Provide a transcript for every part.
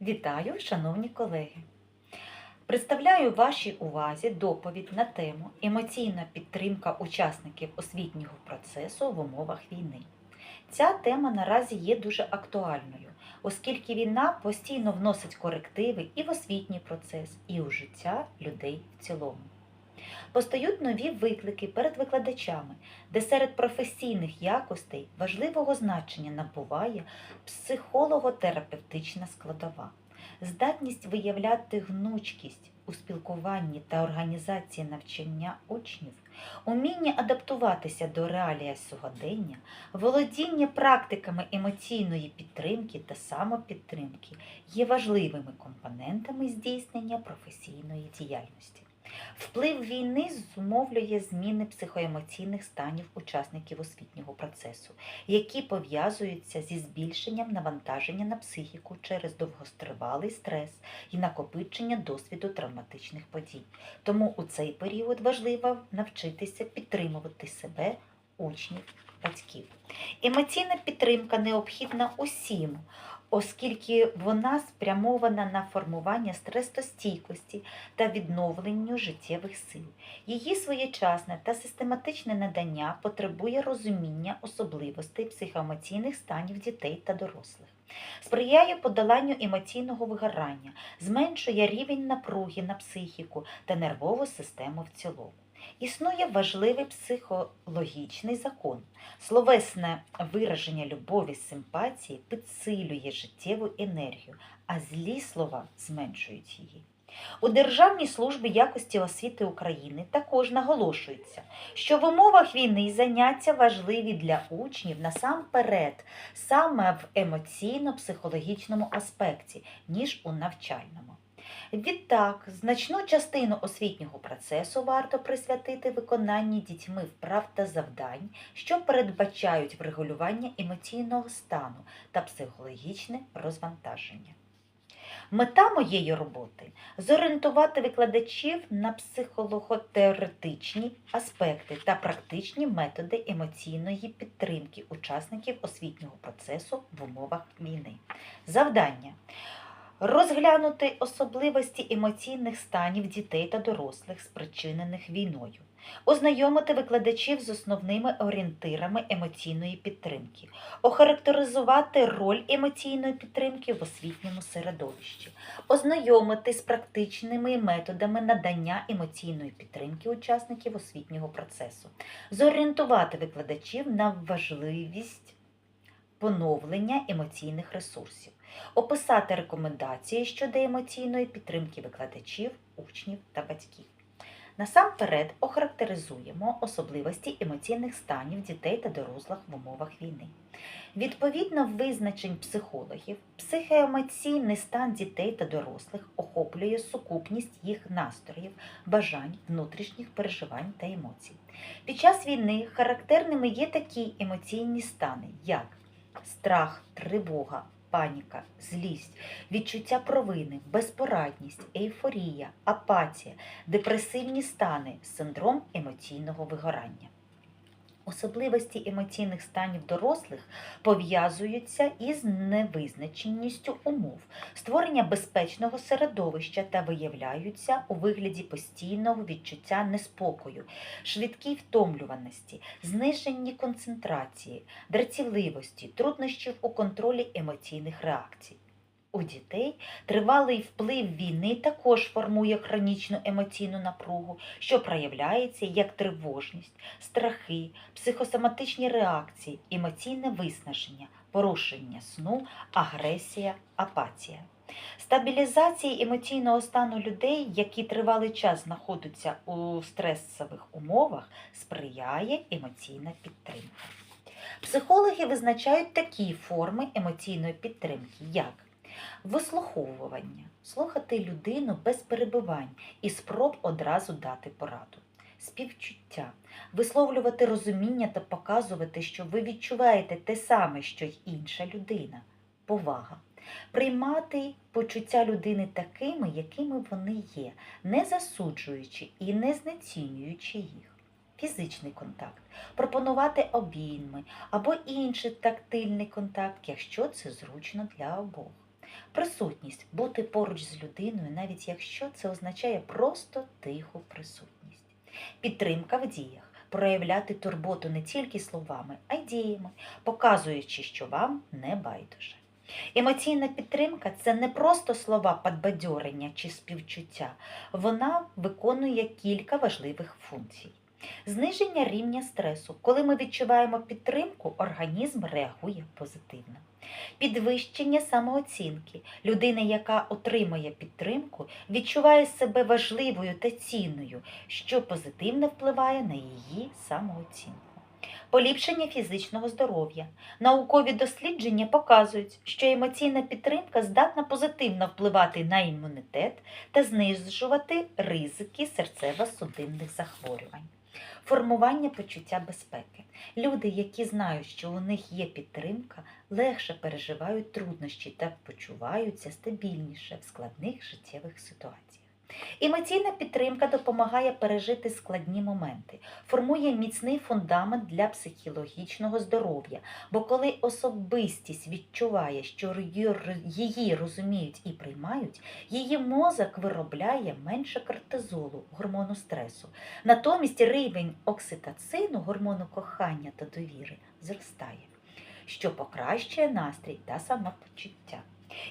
Вітаю, шановні колеги! Представляю вашій увазі доповідь на тему Емоційна підтримка учасників освітнього процесу в умовах війни. Ця тема наразі є дуже актуальною, оскільки війна постійно вносить корективи і в освітній процес, і у життя людей в цілому. Постають нові виклики перед викладачами, де серед професійних якостей важливого значення набуває психолого-терапевтична складова, здатність виявляти гнучкість у спілкуванні та організації навчання учнів, уміння адаптуватися до реалія сьогодення, володіння практиками емоційної підтримки та самопідтримки є важливими компонентами здійснення професійної діяльності. Вплив війни зумовлює зміни психоемоційних станів учасників освітнього процесу, які пов'язуються зі збільшенням навантаження на психіку через довгостривалий стрес і накопичення досвіду травматичних подій. Тому у цей період важливо навчитися підтримувати себе, учнів, батьків. Емоційна підтримка необхідна усім, оскільки вона спрямована на формування стресостійкості та відновленню життєвих сил. Її своєчасне та систематичне надання потребує розуміння особливостей психоемоційних станів дітей та дорослих, сприяє подоланню емоційного вигорання, зменшує рівень напруги на психіку та нервову систему в цілому. Існує важливий психологічний закон. Словесне вираження любові, симпатії підсилює життєву енергію, а злі слова зменшують її. У Державній службі якості освіти України також наголошується, що в умовах війни заняття важливі для учнів насамперед саме в емоційно-психологічному аспекті, ніж у навчальному. Відтак, значну частину освітнього процесу варто присвятити виконанні дітьми вправ та завдань, що передбачають врегулювання емоційного стану та психологічне розвантаження. Мета моєї роботи зорієнтувати викладачів на психологотеоретичні аспекти та практичні методи емоційної підтримки учасників освітнього процесу в умовах війни. Завдання розглянути особливості емоційних станів дітей та дорослих, спричинених війною, ознайомити викладачів з основними орієнтирами емоційної підтримки, охарактеризувати роль емоційної підтримки в освітньому середовищі, ознайомити з практичними методами надання емоційної підтримки учасників освітнього процесу, зорієнтувати викладачів на важливість поновлення емоційних ресурсів описати рекомендації щодо емоційної підтримки викладачів, учнів та батьків. Насамперед охарактеризуємо особливості емоційних станів дітей та дорослих в умовах війни. Відповідно визначень психологів, психоемоційний стан дітей та дорослих охоплює сукупність їх настроїв, бажань, внутрішніх переживань та емоцій. Під час війни характерними є такі емоційні стани, як страх, тривога, паніка, злість, відчуття провини, безпорадність, ейфорія, апатія, депресивні стани, синдром емоційного вигорання. Особливості емоційних станів дорослих пов'язуються із невизначеністю умов, створення безпечного середовища та виявляються у вигляді постійного відчуття неспокою, швидкій втомлюваності, зниженні концентрації, дратівливості, труднощів у контролі емоційних реакцій. У дітей тривалий вплив війни також формує хронічну емоційну напругу, що проявляється як тривожність, страхи, психосоматичні реакції, емоційне виснаження, порушення сну, агресія, апатія. Стабілізації емоційного стану людей, які тривалий час знаходяться у стресових умовах, сприяє емоційна підтримка. Психологи визначають такі форми емоційної підтримки, як Вислуховування слухати людину без перебивань і спроб одразу дати пораду. Співчуття висловлювати розуміння та показувати, що ви відчуваєте те саме, що й інша людина. Повага. Приймати почуття людини такими, якими вони є, не засуджуючи і не знецінюючи їх. Фізичний контакт, пропонувати обійми або інший тактильний контакт, якщо це зручно для обох Присутність бути поруч з людиною, навіть якщо це означає просто тиху присутність. Підтримка в діях. Проявляти турботу не тільки словами, а й діями, показуючи, що вам не байдуже. Емоційна підтримка це не просто слова підбадьорення чи співчуття, вона виконує кілька важливих функцій. Зниження рівня стресу. Коли ми відчуваємо підтримку, організм реагує позитивно. Підвищення самооцінки. Людина, яка отримує підтримку, відчуває себе важливою та цінною, що позитивно впливає на її самооцінку. Поліпшення фізичного здоров'я. Наукові дослідження показують, що емоційна підтримка здатна позитивно впливати на імунітет та знижувати ризики серцево-судинних захворювань. Формування почуття безпеки. Люди, які знають, що у них є підтримка, легше переживають труднощі та почуваються стабільніше в складних життєвих ситуаціях. Емоційна підтримка допомагає пережити складні моменти, формує міцний фундамент для психологічного здоров'я, бо коли особистість відчуває, що її розуміють і приймають, її мозок виробляє менше кортизолу, гормону стресу. Натомість рівень окситоцину, гормону кохання та довіри, зростає, що покращує настрій та самопочуття.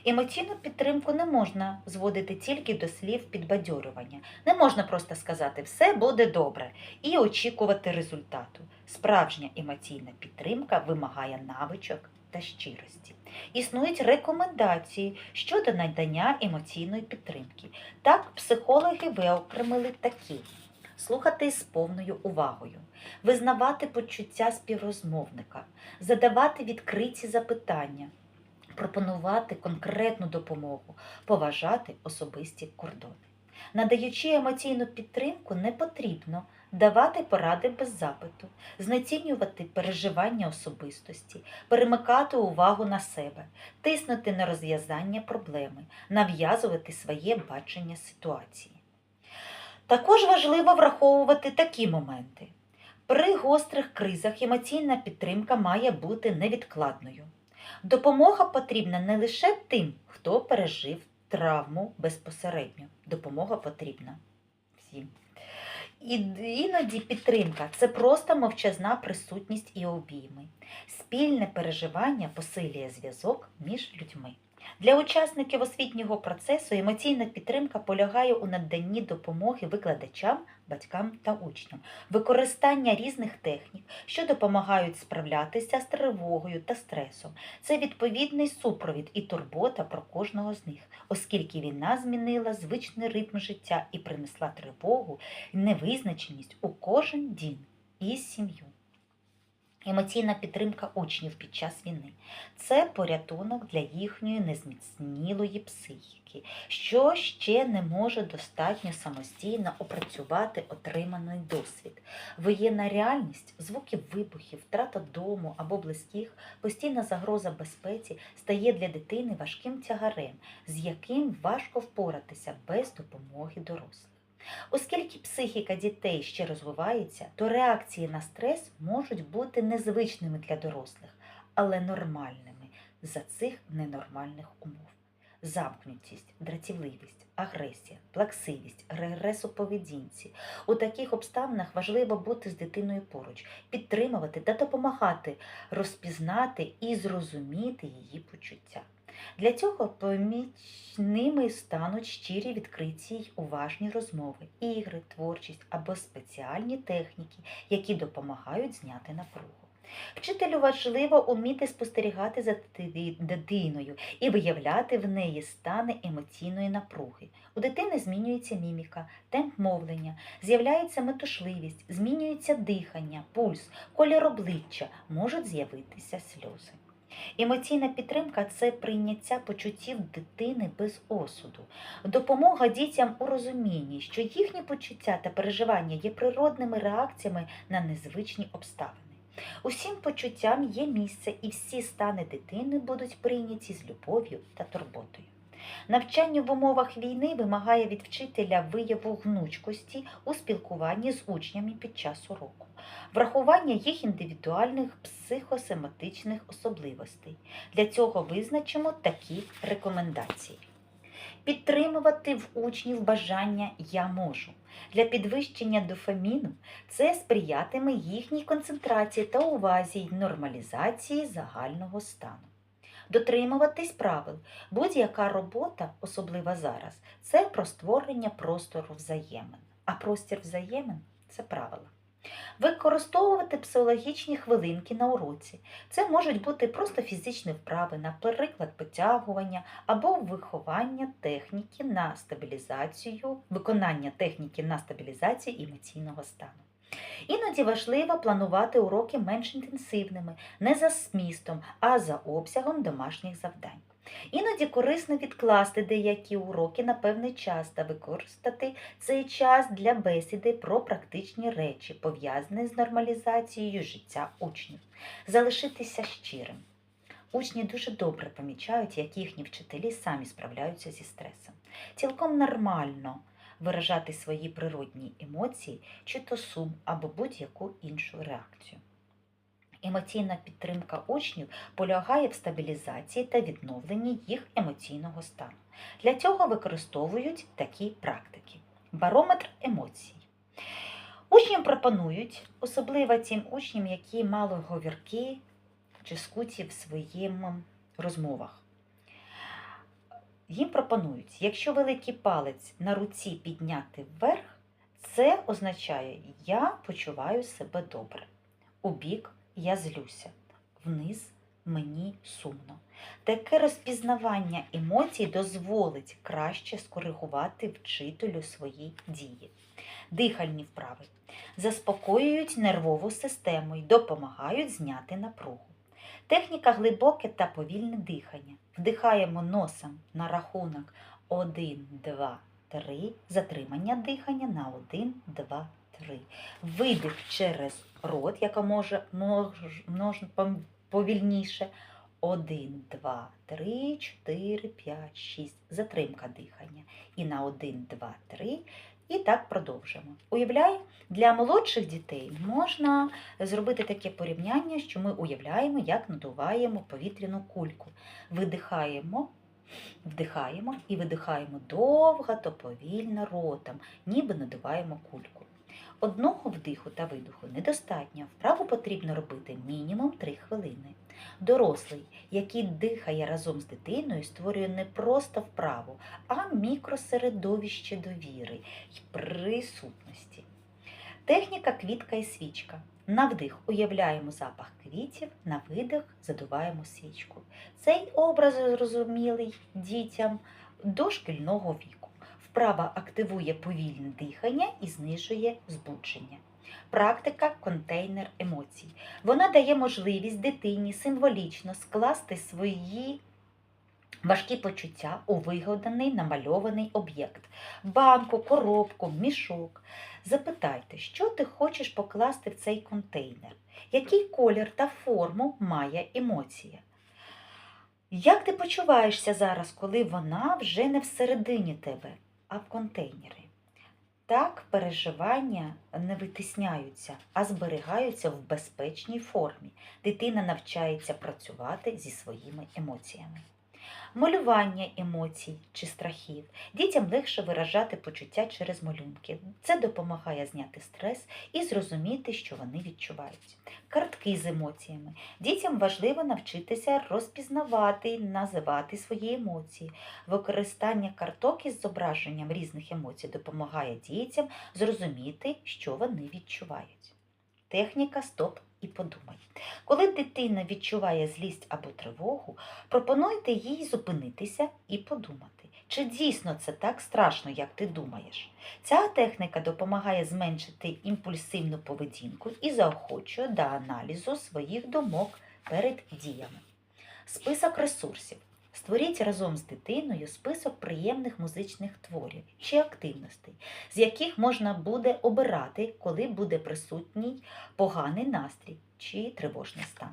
Емоційну підтримку не можна зводити тільки до слів підбадьорювання. Не можна просто сказати все буде добре і очікувати результату. Справжня емоційна підтримка вимагає навичок та щирості. Існують рекомендації щодо надання емоційної підтримки. Так, психологи виокремили такі. Слухати з повною увагою, визнавати почуття співрозмовника, задавати відкриті запитання, пропонувати конкретну допомогу, поважати особисті кордони. Надаючи емоційну підтримку, не потрібно давати поради без запиту, знецінювати переживання особистості, перемикати увагу на себе, тиснути на розв'язання проблеми, нав'язувати своє бачення ситуації. Також важливо враховувати такі моменти. При гострих кризах емоційна підтримка має бути невідкладною. Допомога потрібна не лише тим, хто пережив травму безпосередньо. Допомога потрібна всім. І іноді підтримка це просто мовчазна присутність і обійми. Спільне переживання посилює зв'язок між людьми. Для учасників освітнього процесу емоційна підтримка полягає у наданні допомоги викладачам, батькам та учням, використання різних технік, що допомагають справлятися з тривогою та стресом. Це відповідний супровід і турбота про кожного з них, оскільки війна змінила звичний ритм життя і принесла тривогу і невизначеність у кожен дім і сім'ю. Емоційна підтримка учнів під час війни це порятунок для їхньої незміцнілої психіки, що ще не може достатньо самостійно опрацювати отриманий досвід. Воєнна реальність, звуки вибухів, втрата дому або близьких, постійна загроза безпеці стає для дитини важким тягарем, з яким важко впоратися без допомоги дорослих. Оскільки психіка дітей ще розвивається, то реакції на стрес можуть бути незвичними для дорослих, але нормальними за цих ненормальних умов. Замкнутість, дратівливість, агресія, плаксивість, регрес у поведінці. У таких обставинах важливо бути з дитиною поруч, підтримувати та допомагати розпізнати і зрозуміти її почуття. Для цього помічними стануть щирі відкриті й уважні розмови, ігри, творчість або спеціальні техніки, які допомагають зняти напругу. Вчителю важливо уміти спостерігати за дитиною і виявляти в неї стани емоційної напруги. У дитини змінюється міміка, темп мовлення, з'являється метушливість, змінюється дихання, пульс, колір обличчя, можуть з'явитися сльози. Емоційна підтримка це прийняття почуттів дитини без осуду, допомога дітям у розумінні, що їхні почуття та переживання є природними реакціями на незвичні обставини. Усім почуттям є місце, і всі стани дитини будуть прийняті з любов'ю та турботою. Навчання в умовах війни вимагає від вчителя вияву гнучкості у спілкуванні з учнями під час уроку, врахування їх індивідуальних психосематичних особливостей. Для цього визначимо такі рекомендації. Підтримувати в учнів бажання я можу. Для підвищення дофаміну це сприятиме їхній концентрації та увазі й нормалізації загального стану. Дотримуватись правил. Будь-яка робота, особливо зараз, це про створення простору взаємин. А простір взаємин це правила. Використовувати психологічні хвилинки на уроці. Це можуть бути просто фізичні вправи, наприклад, потягування або виховання техніки на стабілізацію, виконання техніки на стабілізацію емоційного стану. Іноді важливо планувати уроки менш інтенсивними, не за змістом, а за обсягом домашніх завдань. Іноді корисно відкласти деякі уроки на певний час та використати цей час для бесіди про практичні речі, пов'язані з нормалізацією життя учнів. Залишитися щирим. Учні дуже добре помічають, як їхні вчителі самі справляються зі стресом. Цілком нормально виражати свої природні емоції, чи то сум або будь-яку іншу реакцію. Емоційна підтримка учнів полягає в стабілізації та відновленні їх емоційного стану. Для цього використовують такі практики. Барометр емоцій. Учням пропонують, особливо тим учням, які мало говірки чи скуті в своїх розмовах. Їм пропонують, якщо великий палець на руці підняти вверх, це означає я почуваю себе добре. У бік я злюся, вниз мені сумно. Таке розпізнавання емоцій дозволить краще скоригувати вчителю свої дії. Дихальні вправи заспокоюють нервову систему і допомагають зняти напругу. Техніка глибоке та повільне дихання. Вдихаємо носом на рахунок 1, 2, 3. Затримання дихання на 1, 2, 3. Видих через рот, яка може мож, мож, повільніше. 1, 2, 3, 4, 5, 6. Затримка дихання. І на 1, 2, 3. І так продовжимо. Уявляй, для молодших дітей можна зробити таке порівняння, що ми уявляємо, як надуваємо повітряну кульку. Видихаємо, вдихаємо і видихаємо довго та повільно ротом, ніби надуваємо кульку. Одного вдиху та видиху недостатньо. Вправу потрібно робити мінімум 3 хвилини. Дорослий, який дихає разом з дитиною, створює не просто вправу, а мікросередовище довіри й присутності. Техніка квітка і свічка. На вдих уявляємо запах квітів, на видих задуваємо свічку. Цей образ зрозумілий дітям до шкільного віку. Вправа активує повільне дихання і знижує збудження. Практика контейнер емоцій. Вона дає можливість дитині символічно скласти свої важкі почуття у вигаданий намальований об'єкт банку, коробку, мішок. Запитайте, що ти хочеш покласти в цей контейнер, який колір та форму має емоція. Як ти почуваєшся зараз, коли вона вже не всередині тебе, а в контейнери. Так переживання не витисняються, а зберігаються в безпечній формі. Дитина навчається працювати зі своїми емоціями. Малювання емоцій чи страхів. Дітям легше виражати почуття через малюнки. Це допомагає зняти стрес і зрозуміти, що вони відчувають. Картки з емоціями. Дітям важливо навчитися розпізнавати і називати свої емоції. Використання карток із зображенням різних емоцій допомагає дітям зрозуміти, що вони відчувають. Техніка стоп і подумай. Коли дитина відчуває злість або тривогу, пропонуйте їй зупинитися і подумати, чи дійсно це так страшно, як ти думаєш. Ця техніка допомагає зменшити імпульсивну поведінку і заохочує до аналізу своїх думок перед діями. Список ресурсів. Створіть разом з дитиною список приємних музичних творів чи активностей, з яких можна буде обирати, коли буде присутній поганий настрій чи тривожний стан.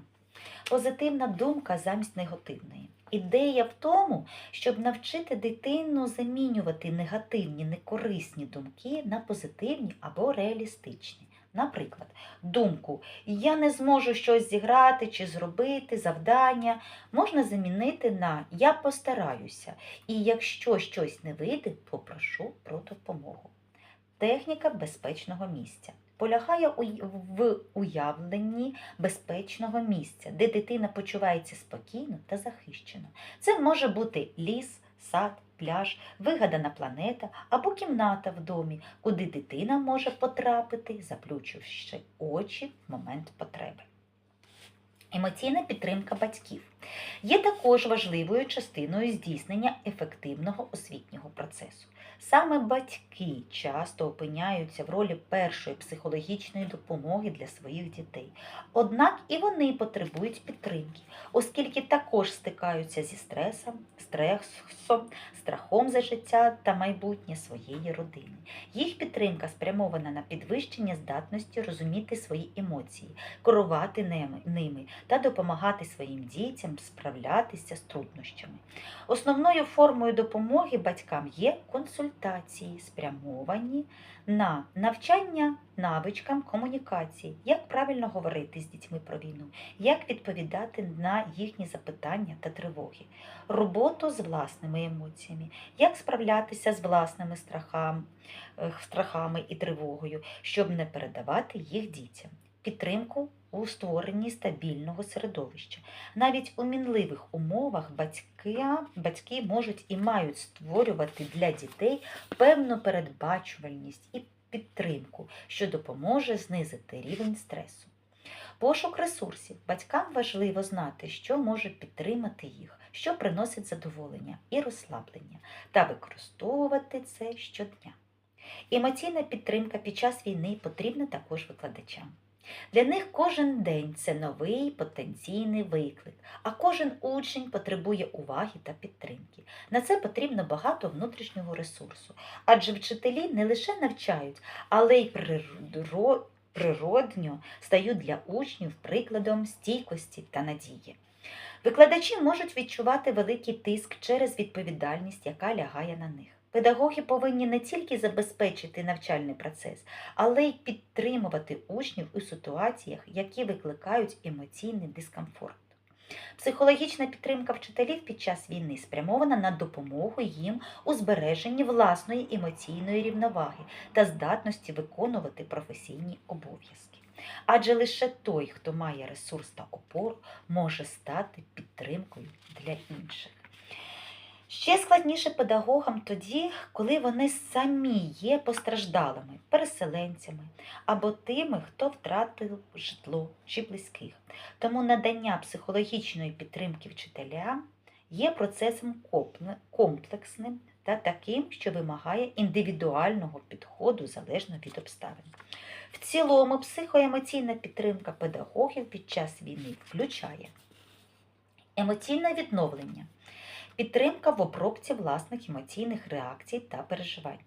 Позитивна думка замість негативної. Ідея в тому, щоб навчити дитину замінювати негативні, некорисні думки на позитивні або реалістичні. Наприклад, думку Я не зможу щось зіграти чи зробити завдання можна замінити на Я постараюся, і якщо щось не вийде, попрошу про допомогу. Техніка безпечного місця полягає в уявленні безпечного місця, де дитина почувається спокійно та захищено. Це може бути ліс, сад, пляж, вигадана планета або кімната в домі, куди дитина може потрапити, заплющивши очі в момент потреби. Емоційна підтримка батьків є також важливою частиною здійснення ефективного освітнього процесу. Саме батьки часто опиняються в ролі першої психологічної допомоги для своїх дітей. Однак і вони потребують підтримки, оскільки також стикаються зі стресом, стресом, страхом за життя та майбутнє своєї родини. Їх підтримка спрямована на підвищення здатності розуміти свої емоції, керувати ними- та допомагати своїм дітям справлятися з труднощами. Основною формою допомоги батькам є консультації, спрямовані на навчання навичкам комунікації, як правильно говорити з дітьми про війну, як відповідати на їхні запитання та тривоги, роботу з власними емоціями, як справлятися з власними страхами, е, страхами і тривогою, щоб не передавати їх дітям. Підтримку у створенні стабільного середовища. Навіть у мінливих умовах батьки, батьки можуть і мають створювати для дітей певну передбачувальність і підтримку, що допоможе знизити рівень стресу. Пошук ресурсів. Батькам важливо знати, що може підтримати їх, що приносить задоволення і розслаблення, та використовувати це щодня. Емоційна підтримка під час війни потрібна також викладачам. Для них кожен день це новий потенційний виклик, а кожен учень потребує уваги та підтримки. На це потрібно багато внутрішнього ресурсу, адже вчителі не лише навчають, але й природньо стають для учнів прикладом стійкості та надії. Викладачі можуть відчувати великий тиск через відповідальність, яка лягає на них. Педагоги повинні не тільки забезпечити навчальний процес, але й підтримувати учнів у ситуаціях, які викликають емоційний дискомфорт. Психологічна підтримка вчителів під час війни спрямована на допомогу їм у збереженні власної емоційної рівноваги та здатності виконувати професійні обов'язки. Адже лише той, хто має ресурс та опору, може стати підтримкою для інших. Ще складніше педагогам тоді, коли вони самі є постраждалими, переселенцями або тими, хто втратив житло чи близьких. Тому надання психологічної підтримки вчителям є процесом комплексним та таким, що вимагає індивідуального підходу залежно від обставин. В цілому, психоемоційна підтримка педагогів під час війни включає емоційне відновлення, підтримка в обробці власних емоційних реакцій та переживань,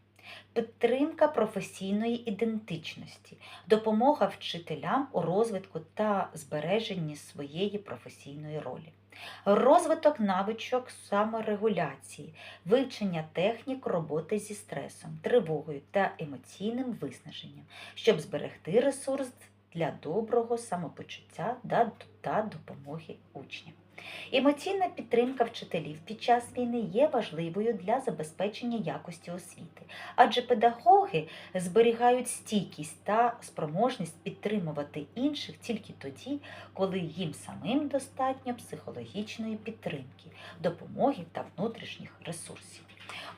підтримка професійної ідентичності, допомога вчителям у розвитку та збереженні своєї професійної ролі. Розвиток навичок саморегуляції, вивчення технік роботи зі стресом, тривогою та емоційним виснаженням, щоб зберегти ресурс для доброго самопочуття та- допомоги учням. Емоційна підтримка вчителів під час війни є важливою для забезпечення якості освіти, адже педагоги зберігають стійкість та спроможність підтримувати інших тільки тоді, коли їм самим достатньо психологічної підтримки, допомоги та внутрішніх ресурсів.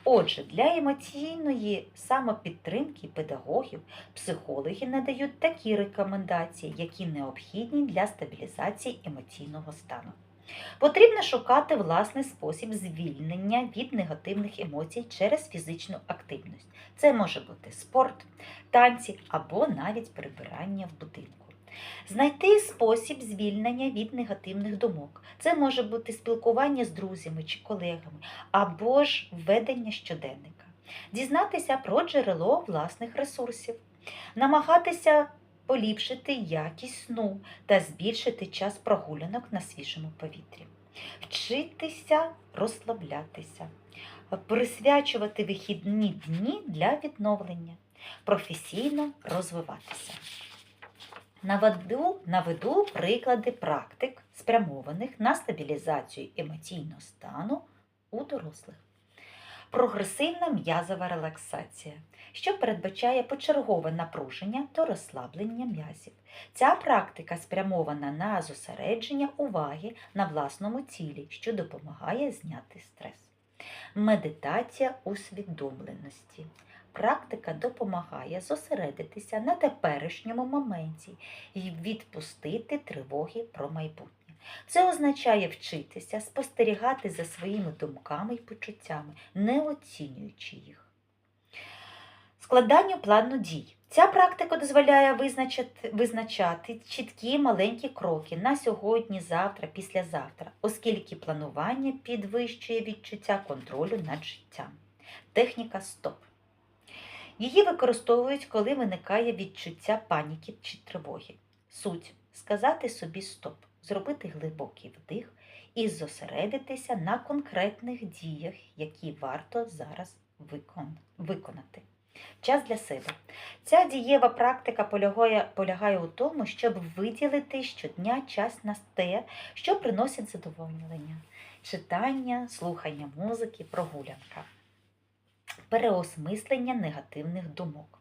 Отже, для емоційної самопідтримки педагогів психологи надають такі рекомендації, які необхідні для стабілізації емоційного стану. Потрібно шукати власний спосіб звільнення від негативних емоцій через фізичну активність. Це може бути спорт, танці або навіть прибирання в будинку. Знайти спосіб звільнення від негативних думок. Це може бути спілкування з друзями чи колегами, або ж ведення щоденника. Дізнатися про джерело власних ресурсів, намагатися поліпшити якість сну та збільшити час прогулянок на свіжому повітрі. вчитися розслаблятися, присвячувати вихідні дні для відновлення, професійно розвиватися. Наведу, наведу приклади практик, спрямованих на стабілізацію емоційного стану у дорослих. Прогресивна м'язова релаксація, що передбачає почергове напруження та розслаблення м'язів. Ця практика спрямована на зосередження уваги на власному цілі, що допомагає зняти стрес. Медитація усвідомленості. Практика допомагає зосередитися на теперішньому моменті і відпустити тривоги про майбутнє. Це означає вчитися спостерігати за своїми думками і почуттями, не оцінюючи їх. Складанню плану дій. Ця практика дозволяє визначити, визначати чіткі маленькі кроки на сьогодні, завтра, післязавтра, оскільки планування підвищує відчуття контролю над життям. Техніка стоп. Її використовують, коли виникає відчуття паніки чи тривоги. Суть сказати собі стоп, зробити глибокий вдих і зосередитися на конкретних діях, які варто зараз виконати. Час для себе. Ця дієва практика полягає, полягає у тому, щоб виділити щодня час на те, що приносить задоволення: читання, слухання музики, прогулянка переосмислення негативних думок.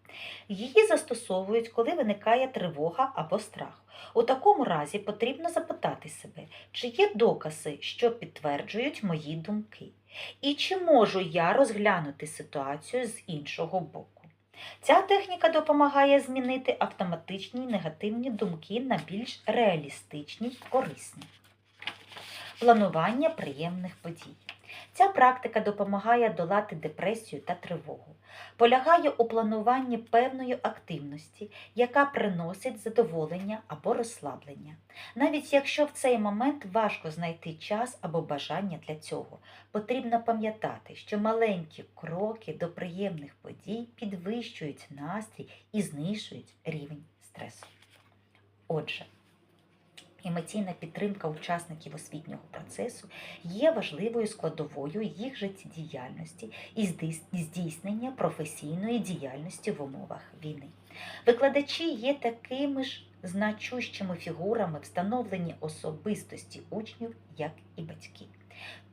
Її застосовують, коли виникає тривога або страх. У такому разі потрібно запитати себе, чи є докази, що підтверджують мої думки, і чи можу я розглянути ситуацію з іншого боку. Ця техніка допомагає змінити автоматичні негативні думки на більш реалістичні корисні. Планування приємних подій. Ця практика допомагає долати депресію та тривогу. Полягає у плануванні певної активності, яка приносить задоволення або розслаблення. Навіть якщо в цей момент важко знайти час або бажання для цього, потрібно пам'ятати, що маленькі кроки до приємних подій підвищують настрій і знижують рівень стресу. Отже, Емоційна підтримка учасників освітнього процесу є важливою складовою їх життєдіяльності і здійснення професійної діяльності в умовах війни. Викладачі є такими ж значущими фігурами встановлені особистості учнів, як і батьки.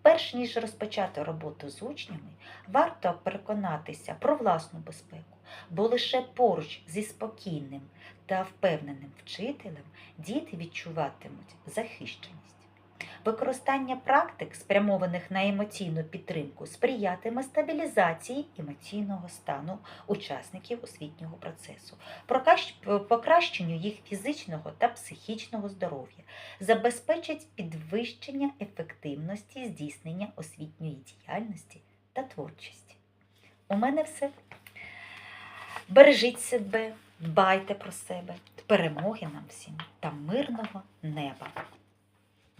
Перш ніж розпочати роботу з учнями, варто переконатися про власну безпеку, бо лише поруч зі спокійним та впевненим вчителем діти відчуватимуть захищеність. Використання практик, спрямованих на емоційну підтримку, сприятиме стабілізації емоційного стану учасників освітнього процесу, покращенню їх фізичного та психічного здоров'я, забезпечить підвищення ефективності здійснення освітньої діяльності та творчості. У мене все. Бережіть себе, дбайте про себе, перемоги нам всім та мирного неба.